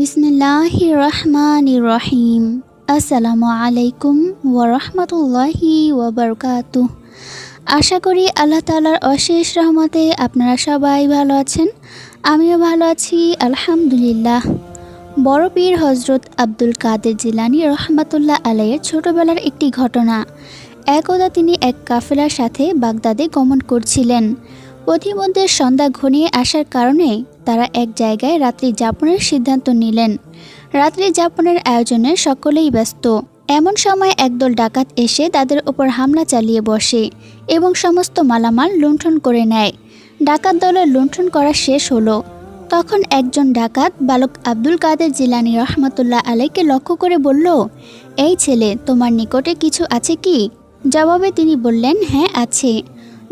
বিসমিল্লাহ রহমান রহিম আসসালামু আলাইকুম ওরহমতুল্লাহি ওবরকাতু আশা করি আল্লাহ তালার অশেষ রহমতে আপনারা সবাই ভালো আছেন। আমিও ভালো আছি, আলহামদুলিল্লাহ। বড় পীর হজরত আব্দুল কাদের জিলানি রহমাতুল্লাহ আলাইয়ের ছোটবেলার একটি ঘটনা। একদা তিনি এক কাফেলার সাথে বাগদাদে গমন করছিলেন। পথিমধ্যে সন্ধ্যা ঘনিয়ে আসার কারণে তারা এক জায়গায় রাত্রি যাপনের সিদ্ধান্ত নিলেন। রাত্রি যাপনের আয়োজনে সকলেই ব্যস্ত। এমন সময় একদল ডাকাত এসে তাদের ওপর হামলা চালিয়ে বসে এবং সমস্ত মালামাল লুণ্ঠন করে নেয়। ডাকাত দলের লুণ্ঠন করা শেষ হলো। তখন একজন ডাকাত বালক আব্দুল কাদের জিলানি রহমতুল্লাহ আলাইকে লক্ষ্য করে বলল, এই ছেলে, তোমার নিকটে কিছু আছে কি? জবাবে তিনি বললেন হ্যাঁ আছে।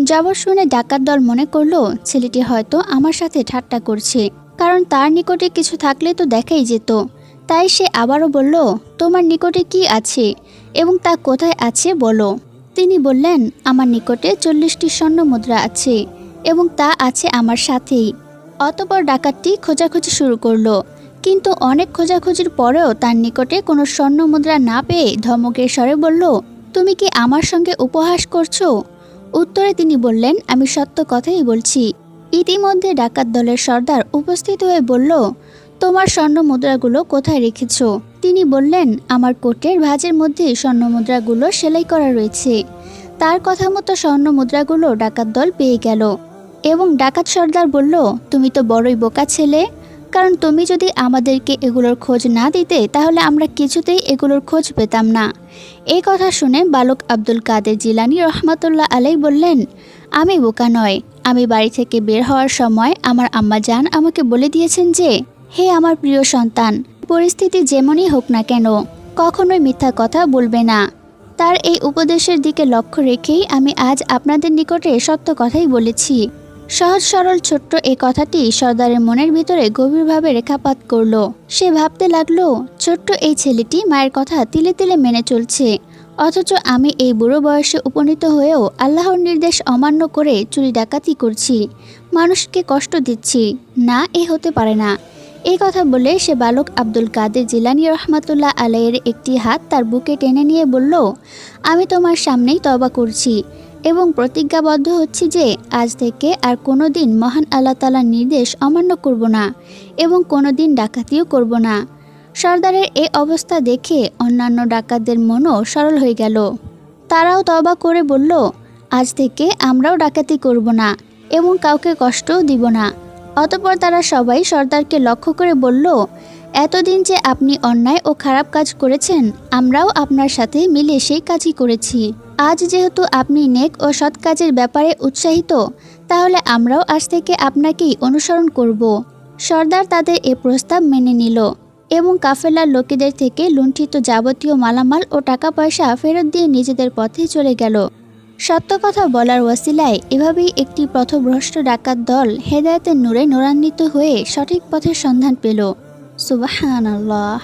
জবাব শুনে ডাকাত দল মনে করল, ছেলেটি হয়তো আমার সাথে ঠাট্টা করছে। কারণ তার নিকটে কিছু থাকলে তো দেখাই যেত। তাই সে আবারও বলল, তোমার নিকটে কি আছে এবং তা কোথায় আছে বলো? তিনি বললেন, আমার নিকটে চল্লিশটি স্বর্ণ মুদ্রা আছে এবং তা আছে আমার সাথেই। অতপর ডাকাতটি খোঁজাখুঁজি শুরু করল। কিন্তু অনেক খোঁজাখুঁজির পরেও তার নিকটে কোনো স্বর্ণ মুদ্রা না পেয়ে ধমকের স্বরে বলল, তুমি কি আমার সঙ্গে উপহাস করছ? উত্তরে তিনি বললেন, আমি সত্য কথাই বলছি। ইতিমধ্যে ডাকাত দলের সর্দার উপস্থিত হয়ে বলল, তোমার স্বর্ণ মুদ্রাগুলো কোথায় রেখেছ? তিনি বললেন, আমার কোটের ভাজের মধ্যে স্বর্ণ মুদ্রাগুলো সেলাই করা রয়েছে। তার কথা মতো স্বর্ণ মুদ্রাগুলো ডাকাত দল পেয়ে গেল। এবং ডাকাত সর্দার বলল, তুমি তো বড়ই বোকা ছেলে। কারণ তুমি যদি আমাদেরকে এগুলোর খোঁজ না দিতে, তাহলে আমরা কিছুতেই এগুলোর খোঁজ পেতাম না। এই কথা শুনে বালক আব্দুল কাদের জিলানি রহমাতুল্লাহ আলাই বললেন, আমি বোকা নয়। আমি বাড়ি থেকে বের হওয়ার সময় আমার আম্মা জান আমাকে বলে দিয়েছেন যে, হে আমার প্রিয় সন্তান, পরিস্থিতি যেমনই হোক না কেন, কখনোই মিথ্যা কথা বলবে না। তার এই উপদেশের দিকে লক্ষ্য রেখেই আমি আজ আপনাদের নিকটে সত্য কথাই বলেছি। সহজ সরল ছোট্ট এই কথাটি সর্দারের মনের ভিতরে গভীরভাবে রেখাপাত করল। সে ভাবতে লাগল, ছোট্ট এই ছেলেটি মায়ের কথা তিলে তিলে মেনে চলছে। অথচ আমি এই বুড়ো বয়সে উপনীত হয়েও আল্লাহর নির্দেশ অমান্য করে চুরি ডাকাতি করছি। মানুষকে কষ্ট দিচ্ছি। না, এ হতে পারে না। এই কথা বলে সে বালক আব্দুল কাদের জিলানি রহমাতুল্লাহ আলাইয়ের একটি হাত তার বুকে টেনে নিয়ে বলল, আমি তোমার সামনেই তবা করছি। এবং প্রতিজ্ঞাবদ্ধ হচ্ছি যে আজ থেকে আর কোনো দিন মহান আল্লাহ তালার নির্দেশ অমান্য করব না এবং কোনো দিন ডাকাতিও করব না। সর্দারের এই অবস্থা দেখে অন্যান্য ডাকাতদের মনও সরল হয়ে গেল। তারাও তবা করে বলল, আজ থেকে আমরাও ডাকাতি করব না এবং কাউকে কষ্টও দিব না। অতপর তারা সবাই সর্দারকে লক্ষ্য করে বলল, এতদিন যে আপনি অন্যায় ও খারাপ কাজ করেছেন, আমরাও আপনার সাথে মিলে সেই কাজই করেছি। আজ যেহেতু আপনি নেক ও সৎ কাজের ব্যাপারে উৎসাহিত, তাহলে আমরাও আজ থেকে আপনাকেই অনুসরণ করব। সর্দার তাদের এ প্রস্তাব মেনে নিল এবং কাফেলার লোকেদের থেকে লুণ্ঠিত যাবতীয় মালামাল ও টাকা পয়সা ফেরত দিয়ে নিজেদের পথে চলে গেল। সত্য কথা বলার ওয়াসিলায় এভাবেই একটি পথভ্রষ্ট ডাকাত দল হেদায়তের নূরে নোরান্বিত হয়ে সঠিক পথের সন্ধান পেল। আল্লাহ